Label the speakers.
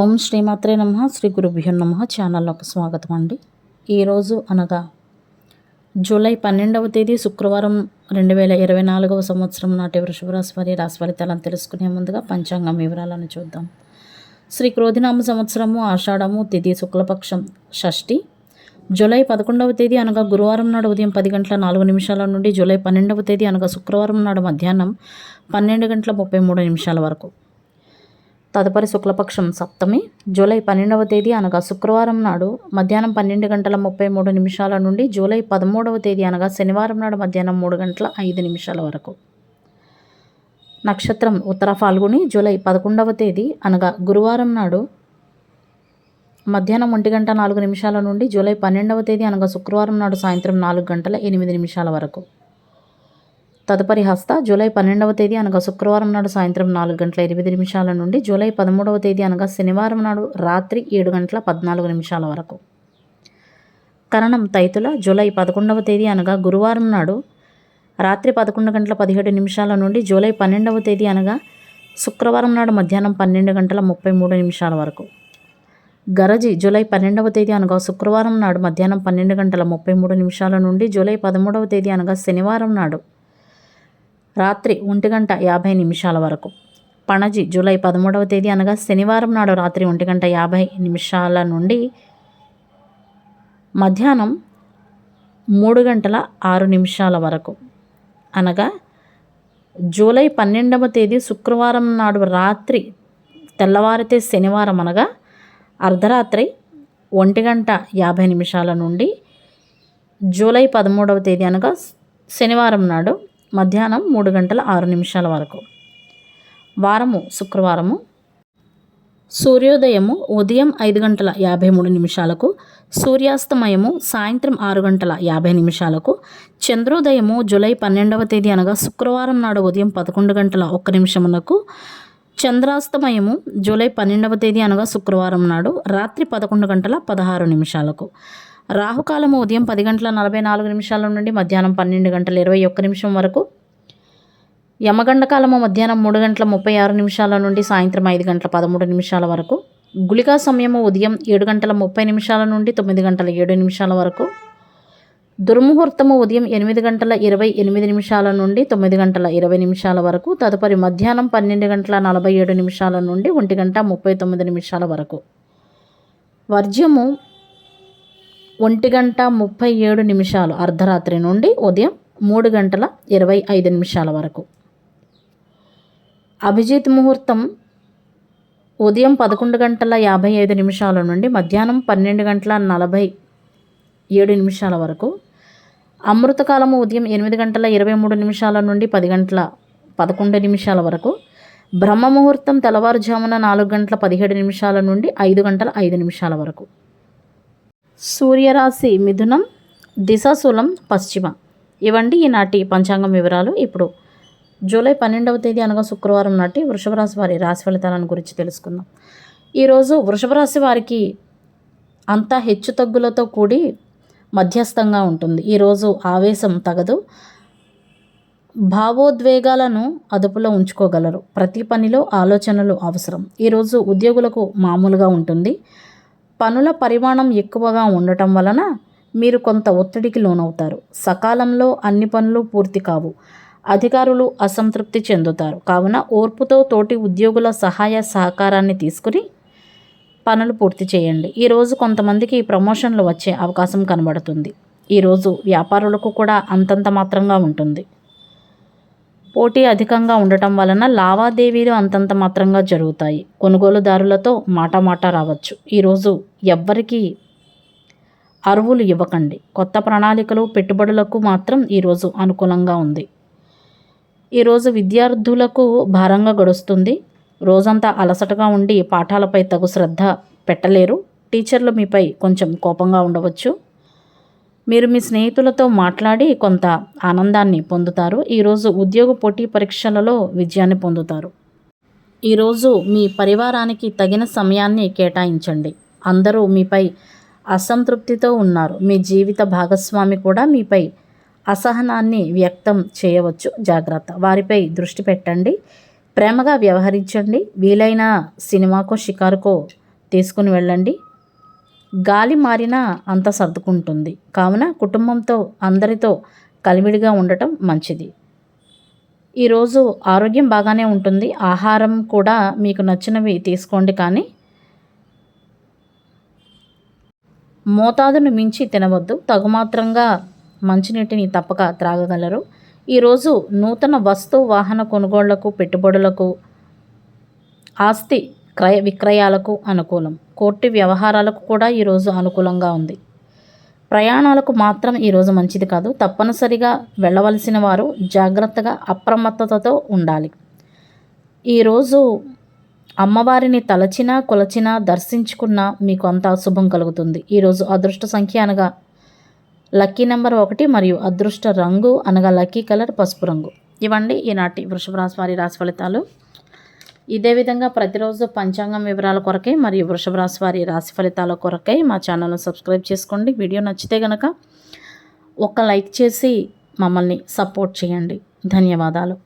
Speaker 1: ఓం శ్రీమాత్రే నమ శ్రీ గురుభ్యో నమ ఛానల్లోకి స్వాగతం అండి. ఈరోజు అనగా జూలై పన్నెండవ తేదీ శుక్రవారం రెండు వేల ఇరవై నాలుగవ సంవత్సరం నాటి వృషభరాశి వారి రాశి ఫలితాలను తెలుసుకునే ముందుగా పంచాంగం వివరాలను చూద్దాం. శ్రీ క్రోధినామ సంవత్సరము ఆషాఢము తిథి శుక్లపక్షం షష్ఠి. జూలై పదకొండవ తేదీ అనగా గురువారం నాడు ఉదయం పది గంటల నాలుగు నిమిషాల నుండి జూలై పన్నెండవ తేదీ అనగా శుక్రవారం నాడు మధ్యాహ్నం పన్నెండు గంటల ముప్పై మూడు నిమిషాల వరకు. తదుపరి శుక్లపక్షం సప్తమి జూలై పన్నెండవ తేదీ అనగా శుక్రవారం నాడు మధ్యాహ్నం పన్నెండు గంటల ముప్పై మూడు నిమిషాల నుండి జూలై పదమూడవ తేదీ అనగా శనివారం నాడు మధ్యాహ్నం మూడు గంటల ఐదు నిమిషాల వరకు. నక్షత్రం ఉత్తర ఫాల్గుని జూలై పదకొండవ తేదీ అనగా గురువారం నాడు మధ్యాహ్నం ఒంటి గంట నాలుగు నిమిషాల నుండి జూలై పన్నెండవ తేదీ అనగా శుక్రవారం నాడు సాయంత్రం నాలుగు గంటల ఎనిమిది నిమిషాల వరకు. తదుపరి హస్త జూలై పన్నెండవ తేదీ అనగా శుక్రవారం నాడు సాయంత్రం నాలుగు గంటల ఎనిమిది నిమిషాల నుండి జూలై పదమూడవ తేదీ అనగా శనివారం నాడు రాత్రి ఏడు గంటల పద్నాలుగు నిమిషాల వరకు. కరణం తైతుల జూలై పదకొండవ తేదీ అనగా గురువారం నాడు రాత్రి పదకొండు గంటల పదిహేడు నిమిషాల నుండి జూలై పన్నెండవ తేదీ అనగా శుక్రవారం నాడు మధ్యాహ్నం పన్నెండు గంటల ముప్పై మూడు నిమిషాల వరకు. గరజి జూలై పన్నెండవ తేదీ అనగా శుక్రవారం నాడు మధ్యాహ్నం పన్నెండు గంటల ముప్పై మూడు నిమిషాల నుండి జూలై పదమూడవ తేదీ అనగా శనివారం నాడు రాత్రి ఒంటి గంట యాభై నిమిషాల వరకు. పణజి జూలై పదమూడవ తేదీ అనగా శనివారం నాడు రాత్రి ఒంటి గంట యాభై నిమిషాల నుండి మధ్యాహ్నం మూడు గంటల ఆరు నిమిషాల వరకు. అనగా జూలై పన్నెండవ తేదీ శుక్రవారం నాడు రాత్రి తెల్లవారితే శనివారం అనగా అర్ధరాత్రి ఒంటి గంట యాభై నిమిషాల నుండి జూలై పదమూడవ తేదీ అనగా శనివారం నాడు మధ్యాహ్నం మూడు గంటల ఆరు నిమిషాల వరకు. వారము శుక్రవారము. సూర్యోదయము ఉదయం ఐదు గంటల యాభై మూడు నిమిషాలకు సూర్యాస్తమయము సాయంత్రం ఆరు గంటల యాభై నిమిషాలకు చంద్రోదయము జూలై పన్నెండవ తేదీ అనగా శుక్రవారం నాడు ఉదయం పదకొండు గంటల ఒక్క నిమిషమునకు చంద్రాస్తమయము జూలై పన్నెండవ తేదీ అనగా శుక్రవారం నాడు రాత్రి పదకొండు గంటల పదహారు నిమిషాలకు. రాహుకాలము ఉదయం పది గంటల నలభై నాలుగు నిమిషాల నుండి మధ్యాహ్నం పన్నెండు గంటల ఇరవై ఒక్క నిమిషం వరకు యమగండ కాలము మధ్యాహ్నం మూడు గంటల ముప్పై ఆరు నిమిషాల నుండి సాయంత్రం ఐదు గంటల పదమూడు నిమిషాల వరకు గుళికా సమయము ఉదయం ఏడు గంటల ముప్పై నిమిషాల నుండి తొమ్మిది గంటల ఏడు నిమిషాల వరకు దుర్ముహూర్తము ఉదయం ఎనిమిది గంటల ఇరవై ఎనిమిది నిమిషాల నుండి తొమ్మిది గంటల ఇరవై నిమిషాల వరకు తదుపరి మధ్యాహ్నం పన్నెండు గంటల నలభై ఏడు నిమిషాల నుండి ఒంటి గంట ముప్పై తొమ్మిది నిమిషాల వరకు. వర్జ్యము ఒంటి గంట ముప్పై ఏడు నిమిషాలు అర్ధరాత్రి నుండి ఉదయం మూడు గంటల ఇరవై ఐదు నిమిషాల వరకు. అభిజిత్ ముహూర్తం ఉదయం పదకొండు గంటల యాభై ఐదు నిమిషాల నుండి మధ్యాహ్నం పన్నెండు గంటల నలభై ఏడు నిమిషాల వరకు. అమృతకాలము ఉదయం ఎనిమిది గంటల ఇరవై మూడు నిమిషాల నుండి పది గంటల పదకొండు నిమిషాల వరకు. బ్రహ్మ ముహూర్తం తెల్లవారుజామున నాలుగు గంటల పదిహేడు నిమిషాల నుండి ఐదు గంటల ఐదు నిమిషాల వరకు. సూర్యరాశి మిథునం దిశాశూలం పశ్చిమ. ఇవండి ఈనాటి పంచాంగం వివరాలు. ఇప్పుడు జూలై పన్నెండవ తేదీ అనగా శుక్రవారం నాటి వృషభ రాశి వారి రాశి ఫలితాలను గురించి తెలుసుకుందాం. ఈరోజు వృషభ రాశి వారికి అంతా హెచ్చు తగ్గులతో కూడి మధ్యస్థంగా ఉంటుంది. ఈరోజు ఆవేశం తగదు. భావోద్వేగాలను అదుపులో ఉంచుకోగలరు. ప్రతి పనిలో ఆలోచనలు అవసరం. ఈరోజు ఉద్యోగులకు మామూలుగా ఉంటుంది. పనుల పరిమాణం ఎక్కువగా ఉండటం వలన మీరు కొంత ఒత్తిడికి లోనవుతారు. సకాలంలో అన్ని పనులు పూర్తి కావు. అధికారులు అసంతృప్తి చెందుతారు. కావున ఓర్పుతో తోటి ఉద్యోగుల సహాయ సహకారాన్ని తీసుకుని పనులు పూర్తి చేయండి. ఈరోజు కొంతమందికి ప్రమోషన్లు వచ్చే అవకాశం కనబడుతుంది. ఈరోజు వ్యాపారులకు కూడా అంతంత మాత్రంగా ఉంటుంది. పోటీ అధికంగా ఉండటం వలన లావాదేవీలు అంతంత మాత్రంగా జరుగుతాయి. కొనుగోలుదారులతో మాట మాట రావచ్చు. ఈరోజు ఎవ్వరికీ అరువులు ఇవ్వకండి. కొత్త ప్రణాళికలు పెట్టుబడులకు మాత్రం ఈరోజు అనుకూలంగా ఉంది. ఈరోజు విద్యార్థులకు భారంగా గడుస్తుంది. రోజంతా అలసటగా ఉండి పాఠాలపై తగు శ్రద్ధ పెట్టలేరు. టీచర్లు మీపై కొంచెం కోపంగా ఉండవచ్చు. మీరు మీ స్నేహితులతో మాట్లాడి కొంత ఆనందాన్ని పొందుతారు. ఈరోజు ఉద్యోగ పోటీ పరీక్షలలో విజయాన్ని పొందుతారు. ఈరోజు మీ పరివారానికి తగిన సమయాన్ని కేటాయించండి. అందరూ మీపై అసంతృప్తితో ఉన్నారు. మీ జీవిత భాగస్వామి కూడా మీపై అసహనాన్ని వ్యక్తం చేయవచ్చు. జాగ్రత్త. వారిపై దృష్టి పెట్టండి. ప్రేమగా వ్యవహరించండి. వీలైన సినిమాకో షికారుకో తీసుకుని వెళ్ళండి. గాలి మారినా అంత సర్దుకుంటుంది. కావున కుటుంబంతో అందరితో కలివిడిగా ఉండటం మంచిది. ఈరోజు ఆరోగ్యం బాగానే ఉంటుంది. ఆహారం కూడా మీకు నచ్చినవి తీసుకోండి కానీ మోతాదును మించి తినవద్దు. తగుమాత్రంగా మంచినీటిని తప్పక త్రాగగలరు. ఈరోజు నూతన వస్తు వాహన కొనుగోళ్ళకు పెట్టుబడులకు ఆస్తి క్రయ విక్రయాలకు అనుకూలం. కోర్టు వ్యవహారాలకు కూడా ఈరోజు అనుకూలంగా ఉంది. ప్రయాణాలకు మాత్రం ఈరోజు మంచిది కాదు. తప్పనిసరిగా వెళ్ళవలసిన వారు జాగ్రత్తగా అప్రమత్తతతో ఉండాలి. ఈరోజు అమ్మవారిని తలచినా కొలచినా దర్శించుకున్నా మీకు అంతా శుభం కలుగుతుంది. ఈరోజు అదృష్ట సంఖ్య అనగా లక్కీ నెంబర్ ఒకటి మరియు అదృష్ట రంగు అనగా లక్కీ కలర్ పసుపు రంగు. ఇవండి ఈనాటి వృషభ రాశి వారి రాశి ఫలితాలు. ఇదే విధంగా ప్రతిరోజు పంచాంగం వివరాల కొరకై మరియు వృషభ రాశి వారి రాశి ఫలితాల కొరకై మా ఛానల్ను సబ్స్క్రైబ్ చేసుకోండి. వీడియో నచ్చితే కనుక ఒక లైక్ చేసి మమ్మల్ని సపోర్ట్ చేయండి. ధన్యవాదాలు.